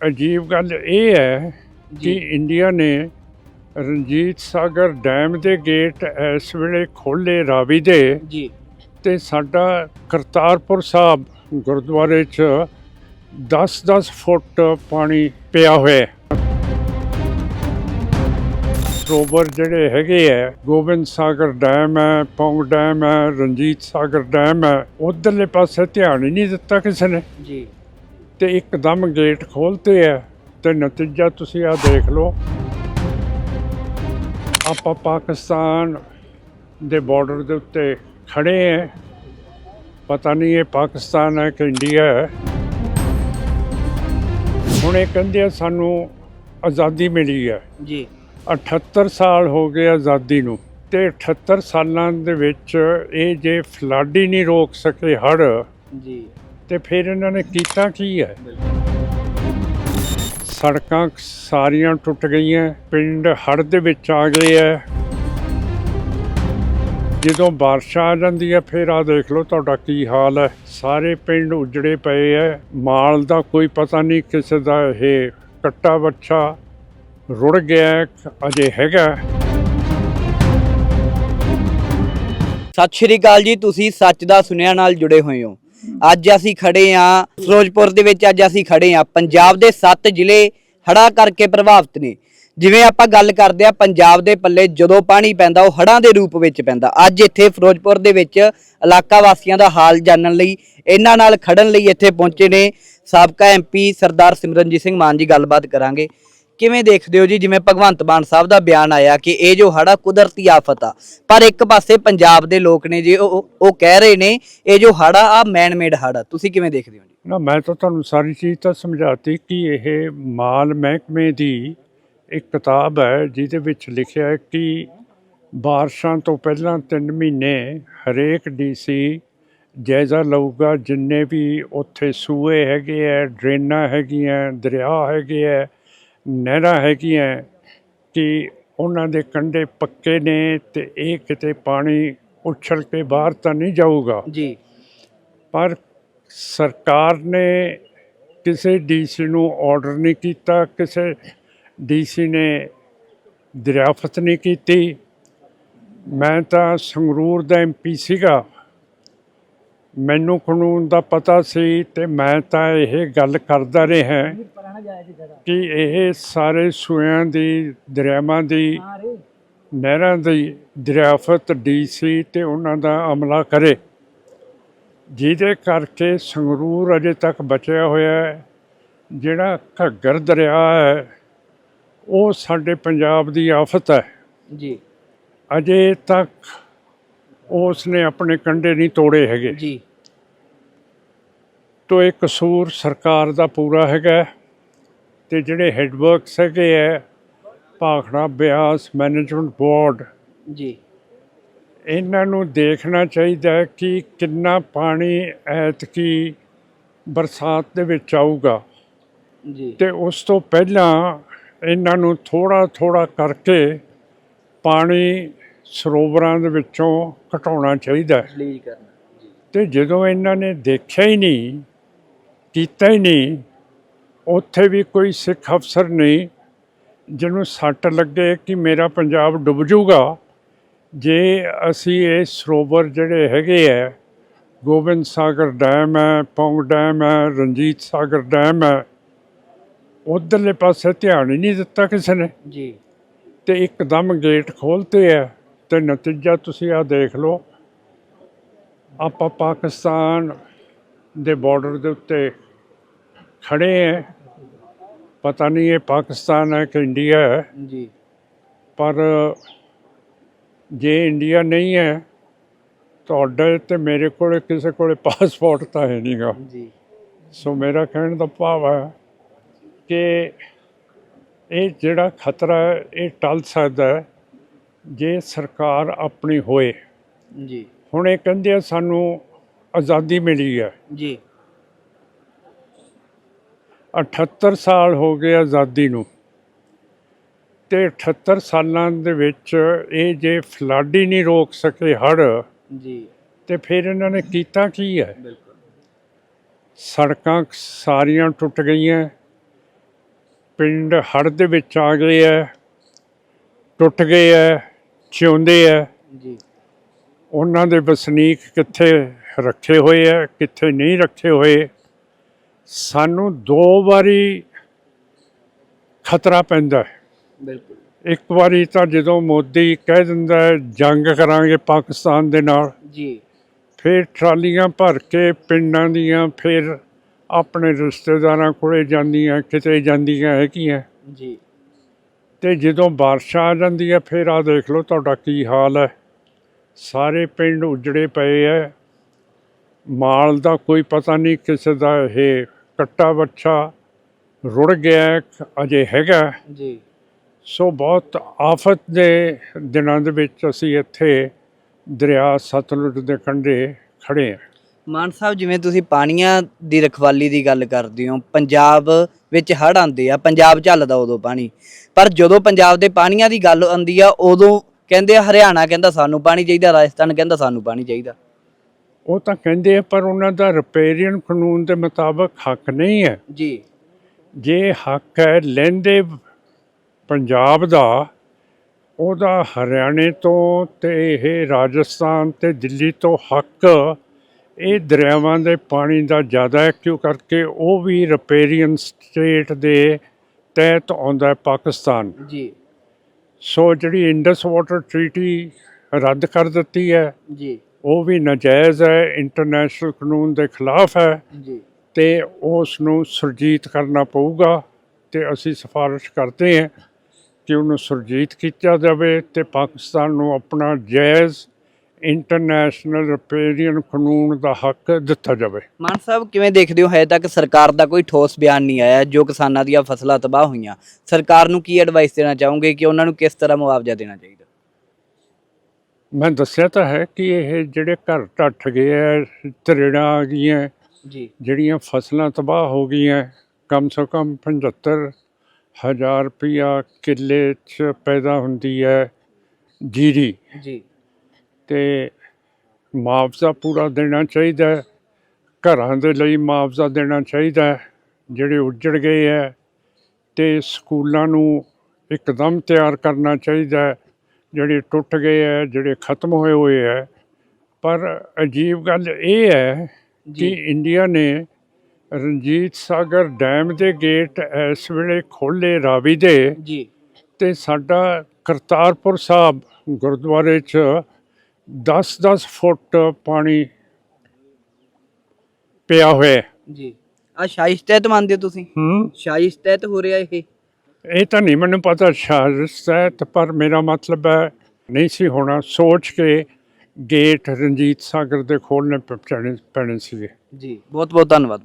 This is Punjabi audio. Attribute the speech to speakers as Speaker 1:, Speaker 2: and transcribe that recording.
Speaker 1: ਅਜੀਬ ਗੱਲ ਇਹ ਹੈ ਕਿ ਇੰਡੀਆ ਨੇ ਰਣਜੀਤ ਸਾਗਰ ਡੈਮ ਦੇ ਗੇਟ ਇਸ ਵੇਲੇ ਖੋਲੇ ਰਾਵੀ ਦੇ
Speaker 2: ਜੀ।
Speaker 1: ਤੇ ਸਾਡਾ ਕਰਤਾਰਪੁਰ ਸਾਹਿਬ ਗੁਰਦੁਆਰੇ 'ਚ 10-10 ਫੁੱਟ ਪਾਣੀ ਪਿਆ ਹੋਇਆ ਹੈ। ਸਰੋਵਰ ਜਿਹੜੇ ਹੈਗੇ ਹੈ ਗੋਬਿੰਦ ਸਾਗਰ ਡੈਮ ਹੈ ਪੌਂਗ ਡੈਮ ਹੈ ਰਣਜੀਤ ਸਾਗਰ ਡੈਮ ਹੈ ਉਧਰਲੇ ਪਾਸੇ ਧਿਆਨ ਹੀ ਨਹੀਂ ਦਿੱਤਾ ਕਿਸੇ ਨੇ।
Speaker 2: ਜੀ।
Speaker 1: ਤੇ ਇੱਕਦਮ ਗੇਟ ਖੋਲਤੇ ਹੈ ਤੇ ਨਤੀਜਾ ਤੁਸੀਂ ਆ ਦੇਖ ਲਓ। ਆਪਾਂ ਪਾਕਿਸਤਾਨ ਦੇ ਬਾਰਡਰ ਦੇ ਉੱਤੇ ਖੜੇ ਹੈ ਪਤਾ ਨਹੀਂ ਇਹ ਪਾਕਿਸਤਾਨ ਹੈ ਕਿ ਇੰਡੀਆ ਹੈ। ਹੁਣ ਇਹ ਕਹਿੰਦੇ ਆ ਸਾਨੂੰ ਆਜ਼ਾਦੀ ਮਿਲੀ ਹੈ।
Speaker 2: ਜੀ।
Speaker 1: 78 ਸਾਲ ਹੋ ਗਏ ਆਜ਼ਾਦੀ ਨੂੰ ਤੇ 78 ਸਾਲਾਂ ਦੇ ਵਿੱਚ ਇਹ ਜੇ ਫਲੱਡ ਹੀ ਨਹੀਂ ਰੋਕ ਸਕੇ ਹੜ੍ਹ
Speaker 2: ਜੀ।
Speaker 1: ਤੇ ਫਿਰ ਇਹਨਾਂ ਨੇ ਕੀਤਾ ਕੀ ਹੈ? ਸੜਕਾਂ ਸਾਰੀਆਂ ਟੁੱਟ ਗਈਆਂ, ਪਿੰਡ ਹੜ੍ਹ ਦੇ ਵਿੱਚ ਆ ਗਏ ਐ ਜਦੋਂ ਬਾਰਿਸ਼ ਆ ਜਾਂਦੀ ਹੈ, ਫਿਰ ਆ ਦੇਖ ਲਓ ਤੁਹਾਡਾ ਕੀ ਹਾਲ ਹੈ। ਸਾਰੇ ਪਿੰਡ ਉਜੜੇ ਪਏ ਐ ਮਾਲ ਦਾ ਕੋਈ ਪਤਾ ਨਹੀਂ ਕਿਸੇ ਦਾ ਇਹ ਕੱਟਾ ਬੱਚਾ ਰੁੜ ਗਿਆ ਅਜੇ ਹੈਗਾ
Speaker 2: ਸਤਿ ਸ਼੍ਰੀ ਅਕਾਲ ਜੀ, ਤੁਸੀਂ ਸੱਚ ਦਾ ਸੁਨਿਆ ਨਾਲ ਜੁੜੇ ਹੋਏ ਹੋ। ਅੱਜ ਅਸੀਂ ਖੜੇ ਆ ਫਿਰੋਜ਼ਪੁਰ ਦੇ ਵਿੱਚ ਅੱਜ ਅਸੀਂ ਖੜੇ ਆ ਪੰਜਾਬ ਦੇ 7 ਜ਼ਿਲ੍ਹੇ ਹੜ੍ਹਾਂ ਕਰਕੇ ਪ੍ਰਭਾਵਿਤ ਨੇ। ਜਿਵੇਂ ਆਪਾਂ ਗੱਲ ਕਰਦੇ ਆ ਪੰਜਾਬ ਦੇ ਪੱਲੇ ਜਦੋਂ ਪਾਣੀ ਪੈਂਦਾ, ਉਹ ਹੜ੍ਹਾਂ ਦੇ ਰੂਪ ਵਿੱਚ ਪੈਂਦਾ। ਅੱਜ ਇੱਥੇ ਫਿਰੋਜ਼ਪੁਰ ਦੇ ਵਿੱਚ ਇਲਾਕਾ ਵਾਸੀਆਂ ਦਾ ਹਾਲ ਜਾਣਨ ਲਈ, ਇਹਨਾਂ ਨਾਲ ਖੜਨ ਲਈ ਇੱਥੇ ਪਹੁੰਚੇ ਨੇ ਸਾਬਕਾ ਐਮਪੀ ਸਰਦਾਰ ਸਿਮਰਨਜੀਤ ਸਿੰਘ ਮਾਨ ਜੀ, ਗੱਲਬਾਤ ਕਰਾਂਗੇ। ਕਿਵੇਂ ਦੇਖਦੇ ਹੋ ਜੀ? ਜਿਵੇਂ ਭਗਵੰਤ ਮਾਨ ਸਾਹਿਬ ਦਾ ਬਿਆਨ ਆਇਆ ਕਿ ਇਹ ਜੋ ਹੜਾ ਕੁਦਰਤੀ ਆਫਤ ਆ, ਪਰ ਇੱਕ ਪਾਸੇ ਪੰਜਾਬ ਦੇ ਲੋਕ ਨੇ ਜੀ, ਉਹ ਉਹ ਕਹਿ ਰਹੇ ਨੇ, ਇਹ ਜੋ ਹੜਾ ਆ ਮੈਨਮੇਡ ਹੜਾ ਤੁਸੀਂ ਕਿਵੇਂ ਦੇਖਦੇ ਹੋ ਜੀ?
Speaker 1: ਨਾ, ਮੈਂ ਤਾਂ ਤੁਹਾਨੂੰ ਸਾਰੀ ਚੀਜ਼ ਤਾਂ ਸਮਝਾਤੀ ਕਿ ਇਹ ਮਾਲ ਮਹਿਕਮੇ ਦੀ ਇੱਕ ਕਿਤਾਬ ਹੈ, ਜਿਹਦੇ ਵਿੱਚ ਲਿਖਿਆ ਹੈ ਕਿ ਬਾਰਿਸ਼ਾਂ ਤੋਂ ਪਹਿਲਾਂ 3 ਮਹੀਨੇ ਹਰੇਕ ਡੀਸੀ ਜਾਇਜ਼ਾ ਲਊਗਾ, ਜਿੰਨੇ ਵੀ ਉੱਥੇ ਸੂਏ ਹੈਗੇ ਹੈ ਡਰੇਨਾਂ ਹੈਗੀਆਂ, ਦਰਿਆ ਹੈਗੇ ਹੈ ਨਹਿਰਾਂ ਹੈਗੀਆਂ ਕਿ ਉਹਨਾਂ ਦੇ ਕੰਢੇ ਪੱਕੇ ਨੇ ਤੇ ਇਹ ਕਿਤੇ ਪਾਣੀ ਉਛਲ ਕੇ ਬਾਹਰ ਤਾਂ ਨਹੀਂ ਜਾਊਗਾ।
Speaker 2: ਜੀ।
Speaker 1: ਪਰ ਸਰਕਾਰ ਨੇ ਕਿਸੇ ਡੀਸੀ ਨੂੰ ਆਰਡਰ ਨਹੀਂ ਕੀਤਾ ਕਿਸੇ ਡੀਸੀ ਨੇ ਦਰਿਆਫਤ ਨਹੀਂ ਕੀਤੀ। ਮੈਂ ਤਾਂ ਸੰਗਰੂਰ ਦਾ ਐਮਪੀ ਸੀਗਾ। ਮੈਨੂੰ ਕਾਨੂੰਨ ਦਾ ਪਤਾ ਸੀ ਤੇ ਮੈਂ ਤਾਂ ਇਹ ਗੱਲ ਕਰਦਾ ਰਿਹਾ। ਕਿ ਇਹ ਸਾਰੇ ਸੂਆਂ ਦੀ ਦਰਿਆਵਾਂ ਦੀ ਨਹਿਰਾਂ ਦੀ ਦਰਿਆਫਤ ਡੀਸੀ ਤੇ ਉਹਨਾਂ ਦਾ ਅਮਲਾ ਕਰੇ। ਜਿਹਦੇ ਕਰਕੇ ਸੰਗਰੂਰ ਅਜੇ ਤੱਕ ਬਚਿਆ ਹੋਇਆ ਹੈ। ਜਿਹੜਾ ਘੱਗਰ ਦਰਿਆ ਹੈ ਉਹ ਸਾਡੇ ਪੰਜਾਬ ਦੀ ਆਫਤ ਹੈ।
Speaker 2: ਜੀ।
Speaker 1: ਅਜੇ ਤੱਕ ਉਸ ਨੇ ਆਪਣੇ ਕੰਢੇ ਨਹੀਂ ਤੋੜੇ ਹੈਗੇ।
Speaker 2: ਜੀ।
Speaker 1: ਤੋ ਇਹ ਕਸੂਰ ਸਰਕਾਰ ਦਾ ਪੂਰਾ ਹੈਗਾ ਤੇ ਜਿਹੜੇ ਹੈਡਵਰਕਸ ਹੈਗੇ ਹੈ ਭਾਖੜਾ ਬਿਆਸ ਮੈਨੇਜਮੈਂਟ ਬੋਰਡ
Speaker 2: ਜੀ।
Speaker 1: ਇਹਨਾਂ ਨੂੰ ਦੇਖਣਾ ਚਾਹੀਦਾ ਹੈ ਕਿ ਕਿੰਨਾ ਪਾਣੀ ਐਤਕੀ ਬਰਸਾਤ ਦੇ ਵਿੱਚ ਆਊਗਾ।
Speaker 2: ਜੀ।
Speaker 1: ਤੇ ਉਸ ਤੋਂ ਪਹਿਲਾਂ ਇਹਨਾਂ ਨੂੰ ਥੋੜਾ ਥੋੜਾ ਕਰਕੇ ਪਾਣੀ ਸਰੋਵਰਾਂ ਦੇ ਵਿੱਚੋਂ ਘਟਾਉਣਾ ਚਾਹੀਦਾ ਹੈ।
Speaker 2: ਰਿਲੀਜ਼ ਕਰਨਾ ਜੀ।
Speaker 1: ਤੇ ਜਦੋਂ ਇਹਨਾਂ ਨੇ ਦੇਖਿਆ ਹੀ ਨਹੀਂ ਕੀਤਾ ਹੀ ਨਹੀਂ ਉੱਥੇ ਵੀ ਕੋਈ ਸਿੱਖ ਅਫਸਰ ਨਹੀਂ ਜਿਹਨੂੰ ਸੱਟ ਲੱਗੇ ਕਿ ਮੇਰਾ ਪੰਜਾਬ ਡੁੱਬ ਜਾਊਗਾ। ਜੇ ਅਸੀਂ ਇਹ ਸਰੋਵਰ ਜਿਹੜੇ ਹੈਗੇ ਹੈ ਗੋਬਿੰਦ ਸਾਗਰ ਡੈਮ ਹੈ ਪੌਂਗ ਡੈਮ ਹੈ ਰਣਜੀਤ ਸਾਗਰ ਡੈਮ ਹੈ ਉਧਰਲੇ ਪਾਸੇ ਧਿਆਨ ਹੀ ਨਹੀਂ ਦਿੱਤਾ ਕਿਸੇ ਨੇ।
Speaker 2: ਜੀ।
Speaker 1: ਤੇ ਇੱਕਦਮ ਗੇਟ ਖੋਲਤੇ ਹੈ ਤੇ ਨਤੀਜਾ ਤੁਸੀਂ ਆ ਦੇਖ ਲਓ। ਆਪਾਂ ਪਾਕਿਸਤਾਨ ਦੇ ਬਾਰਡਰ ਦੇ ਉੱਤੇ ਖੜੇ ਹੈ। ਪਤਾ ਨਹੀਂ ਇਹ ਪਾਕਿਸਤਾਨ ਹੈ ਕਿ ਇੰਡੀਆ ਹੈ।
Speaker 2: ਜੀ।
Speaker 1: ਪਰ ਜੇ ਇੰਡੀਆ ਨਹੀਂ ਹੈ ਤੁਹਾਡੇ ਤੇ ਮੇਰੇ ਕੋਲ ਕਿਸੇ ਕੋਲੇ ਪਾਸਪੋਰਟ ਤਾਂ ਹੈ ਨਹੀਂਗਾ
Speaker 2: ਜੀ।
Speaker 1: ਸੋ ਮੇਰਾ ਕਹਿਣ ਦਾ ਭਾਵ ਹੈ ਕਿ ਇਹ ਜਿਹੜਾ ਖਤਰਾ ਹੈ ਇਹ ਟਲ ਸਕਦਾ ਹੈ ਜੇ ਸਰਕਾਰ ਆਪਣੀ ਹੋਏ।
Speaker 2: ਜੀ।
Speaker 1: ਹੁਣ ਇਹ ਕਹਿੰਦੇ ਆ ਸਾਨੂੰ ਆਜ਼ਾਦੀ ਮਿਲੀ ਹੈ।
Speaker 2: ਜੀ।
Speaker 1: 78 ਸਾਲ ਹੋ ਗਏ ਆਜ਼ਾਦੀ ਨੂੰ ਤੇ 78 ਸਾਲਾਂ ਦੇ ਵਿੱਚ ਇਹ ਜੇ ਫਲੱਡ ਹੀ ਨਹੀਂ ਰੋਕ ਸਕੇ ਹੜ੍ਹ
Speaker 2: ਜੀ।
Speaker 1: ਤੇ ਫਿਰ ਇਹਨਾਂ ਨੇ ਕੀਤਾ ਕੀ ਹੈ?
Speaker 2: ਬਿਲਕੁਲ।
Speaker 1: ਸੜਕਾਂ ਸਾਰੀਆਂ ਟੁੱਟ ਗਈਆਂ। ਪਿੰਡ ਹੜ੍ਹ ਦੇ ਵਿੱਚ ਆ ਗਏ ਹੈ ਟੁੱਟ ਗਏ ਹੈ ਚਿਉਂਦੇ
Speaker 2: ਜੀ।
Speaker 1: ਉਹਨਾਂ ਦੇ ਵਸਨੀਕ ਕਿੱਥੇ ਰੱਖੇ ਹੋਏ ਹੈ ਕਿੱਥੇ ਨਹੀਂ ਰੱਖੇ ਹੋਏ? ਸਾਨੂੰ ਦੋ ਵਾਰੀ ਖਤਰਾ ਪੈਂਦਾ ਹੈ।
Speaker 2: ਬਿਲਕੁਲ।
Speaker 1: ਇੱਕ ਵਾਰੀ ਤਾਂ ਜਦੋਂ ਮੋਦੀ ਕਹਿ ਦਿੰਦਾ ਹੈ ਜੰਗ ਕਰਾਂਗੇ ਪਾਕਿਸਤਾਨ ਦੇ ਨਾਲ।
Speaker 2: ਜੀ।
Speaker 1: ਫਿਰ ਟਰਾਲੀਆਂ ਭਰ ਕੇ ਪਿੰਡਾਂ ਦੀਆਂ ਫਿਰ ਆਪਣੇ ਰਿਸ਼ਤੇਦਾਰਾਂ ਕੋਲੇ ਜਾਂਦੀਆਂ ਕਿਤੇ ਜਾਂਦੀਆਂ ਹੈਗੀਆਂ।
Speaker 2: ਜੀ।
Speaker 1: ਤੇ ਜਦੋਂ ਬਾਰਿਸ਼ਾਂ ਆ ਜਾਂਦੀ ਹੈ ਫਿਰ ਆ ਦੇਖ ਲਓ ਤੁਹਾਡਾ ਕੀ ਹਾਲ ਹੈ। ਸਾਰੇ ਪਿੰਡ ਉਜੜੇ ਪਏ ਐ ਮਾਲ ਦਾ ਕੋਈ ਪਤਾ ਨਹੀਂ ਕਿਸੇ ਦਾ ਇਹ ਕੱਟਾ ਬੱਚਾ ਰੁੜ ਗਿਆ ਅਜੇ ਹੈਗਾ
Speaker 2: ਜੀ।
Speaker 1: ਸੋ ਬਹੁਤ ਆਫਤ ਦੇ ਦਿਨਾਂ ਦੇ ਵਿੱਚ ਅਸੀਂ ਇੱਥੇ ਦਰਿਆ ਸਤਲੁਜ ਦੇ ਕੰਢੇ ਖੜੇ ਹਾਂ।
Speaker 2: ਮਾਨ ਸਾਹਿਬ ਜਿਵੇਂ ਤੁਸੀਂ ਪਾਣੀਆਂ ਦੀ ਰਖਵਾਲੀ ਦੀ ਗੱਲ ਕਰਦੇ ਹੋ ਪੰਜਾਬ ਵਿੱਚ ਹੜ੍ਹ ਆਉਂਦੇ ਆ ਪੰਜਾਬ ਝੱਲਦਾ ਉਦੋਂ ਪਾਣੀ। ਪਰ ਜਦੋਂ ਪੰਜਾਬ ਦੇ ਪਾਣੀਆਂ ਦੀ ਗੱਲ ਆਉਂਦੀ ਆ ਉਦੋਂ ਕਹਿੰਦੇ ਆ ਹਰਿਆਣਾ ਕਹਿੰਦਾ ਸਾਨੂੰ ਪਾਣੀ ਚਾਹੀਦਾ ਰਾਜਸਥਾਨ ਕਹਿੰਦਾ ਸਾਨੂੰ ਪਾਣੀ ਚਾਹੀਦਾ।
Speaker 1: ਉਹ ਤਾਂ ਕਹਿੰਦੇ ਆ ਪਰ ਉਹਨਾਂ ਦਾ ਰਿਪੇਰੀਅਨ ਕਾਨੂੰਨ ਦੇ ਮੁਤਾਬਕ ਹੱਕ ਨਹੀਂ ਹੈ।
Speaker 2: ਜੀ।
Speaker 1: ਜੇ ਹੱਕ ਹੈ ਲੈਂਦੇ ਪੰਜਾਬ ਦਾ ਉਹਦਾ ਹਰਿਆਣੇ ਤੋਂ ਤੇ ਇਹ ਰਾਜਸਥਾਨ ਤੇ ਦਿੱਲੀ ਤੋਂ ਹੱਕ ਇਹ ਦਰਿਆਵਾਂ ਦੇ ਪਾਣੀ ਦਾ ਜ਼ਿਆਦਾ ਹੈ ਕਿਉਂ ਕਰਕੇ ਉਹ ਵੀ ਰਿਪੇਰੀਅਨ ਸਟੇਟ ਦੇ ਤਹਿਤ ਆਉਂਦਾ ਹੈ ਪਾਕਿਸਤਾਨ।
Speaker 2: ਜੀ।
Speaker 1: ਸੋ ਜਿਹੜੀ ਇੰਡਸ ਵਾਟਰ ਟ੍ਰੀਟੀ ਰੱਦ ਕਰ ਦਿੱਤੀ ਹੈ।
Speaker 2: ਜੀ।
Speaker 1: ਉਹ ਵੀ ਨਾਜਾਇਜ਼ ਹੈ ਇੰਟਰਨੈਸ਼ਨਲ ਕਾਨੂੰਨ ਦੇ ਖਿਲਾਫ ਹੈ
Speaker 2: ਜੀ।
Speaker 1: ਤੇ ਉਸ ਨੂੰ ਸੁਰਜੀਤ ਕਰਨਾ ਪਊਗਾ ਤੇ ਅਸੀਂ ਸਿਫਾਰਿਸ਼ ਕਰਦੇ ਹਾਂ ਕਿ ਉਹਨੂੰ ਸੁਰਜੀਤ ਕੀਤਾ ਜਾਵੇ ਤੇ ਪਾਕਿਸਤਾਨ ਨੂੰ ਆਪਣਾ ਜਾਇਜ਼ ਇੰਟਰਨੈਸ਼ਨਲ ਰਿਪੇਰੀਅਨ ਕਾਨੂੰਨ ਦਾ ਹੱਕ ਦਿੱਤਾ ਜਾਵੇ।
Speaker 2: ਮਾਨ ਸਾਹਿਬ ਕਿਵੇਂ ਦੇਖਦੇ ਹੋ? ਹਜੇ ਤੱਕ ਸਰਕਾਰ ਦਾ ਕੋਈ ਠੋਸ ਬਿਆਨ ਨਹੀਂ ਆਇਆ ਜੋ ਕਿਸਾਨਾਂ ਦੀਆਂ ਫਸਲਾਂ ਤਬਾਹ ਹੋਈਆਂ। ਸਰਕਾਰ ਨੂੰ ਕੀ ਐਡਵਾਈਸ ਦੇਣਾ ਚਾਹੋਗੇ ਕਿ ਉਹਨਾਂ ਨੂੰ ਕਿਸ ਤਰ੍ਹਾਂ ਮੁਆਵਜ਼ਾ ਦੇਣਾ ਚਾਹੀਦਾ?
Speaker 1: ਮੈਂ ਦੱਸਿਆ ਤਾਂ ਹੈ ਕਿ ਇਹ ਜਿਹੜੇ ਘਰ ਢੱਠ ਗਏ ਐ ਤਰੇੜਾਂ ਆ ਗਈਆਂ
Speaker 2: ਜੀ।
Speaker 1: ਜਿਹੜੀਆਂ ਫਸਲਾਂ ਤਬਾਹ ਹੋ ਗਈਆਂ ਕਮ ਸੇ ਕਮ 75 ਹਜ਼ਾਰ ਰੁਪਇਆ ਕਿੱਲੇ 'ਚ ਪੈਦਾ ਹੁੰਦੀ ਹੈ ਜੀਰੀ।
Speaker 2: ਜੀ।
Speaker 1: ਤੇ ਮੁਆਵਜ਼ਾ ਪੂਰਾ ਦੇਣਾ ਚਾਹੀਦਾ ਹੈ ਘਰਾਂ ਦੇ ਲਈ ਮੁਆਵਜ਼ਾ ਦੇਣਾ ਚਾਹੀਦਾ ਹੈ ਜਿਹੜੇ ਉੱਜੜ ਗਏ ਹੈ ਤੇ ਸਕੂਲਾਂ ਨੂੰ ਇੱਕਦਮ ਤਿਆਰ ਕਰਨਾ ਚਾਹੀਦਾ ਹੈ ਜਿਹੜੇ ਟੁੱਟ ਗਏ ਹੈ ਜਿਹੜੇ ਖਤਮ ਹੋਏ ਹੋਏ ਹੈ। ਪਰ ਅਜੀਬ ਗੱਲ ਇਹ ਹੈ ਕਿ ਇੰਡੀਆ ਨੇ ਰਣਜੀਤ ਸਾਗਰ ਡੈਮ ਦੇ ਗੇਟ ਇਸ ਵੇਲੇ ਖੋਲੇ ਰਾਵੀ ਦੇ
Speaker 2: ਜੀ।
Speaker 1: ਤੇ ਸਾਡਾ ਕਰਤਾਰਪੁਰ ਸਾਹਿਬ ਗੁਰਦੁਆਰੇ 'ਚ 10-10 ਫੁੱਟ ਪਾਣੀ ਪਿਆ ਹੋਇਆ।
Speaker 2: ਜੀ। ਆ ਸ਼ਾਇਸ਼ ਤਹਿਤ ਮੰਨਦੇ ਹੋ ਤੁਸੀਂ?
Speaker 1: ਹੂੰ।
Speaker 2: ਸ਼ਾਇਸ਼ ਤਹਿਤ ਹੋ ਰਿਹਾ ਇਹ?
Speaker 1: ਇਹ ਤਾਂ ਨਹੀਂ ਮੈਨੂੰ ਪਤਾ ਸ਼ਾਇਦ ਹੈ ਤੇ ਪਰ ਮੇਰਾ ਮਤਲਬ ਹੈ ਨਹੀਂ ਸੀ ਹੋਣਾ। ਸੋਚ ਕੇ ਗੇਟ ਰਣਜੀਤ ਸਾਗਰ ਦੇ ਖੋਲ੍ਹਣੇ ਪ- ਪੈਣੇ ਸੀਗੇ।
Speaker 2: ਜੀ, ਬਹੁਤ ਬਹੁਤ ਧੰਨਵਾਦ।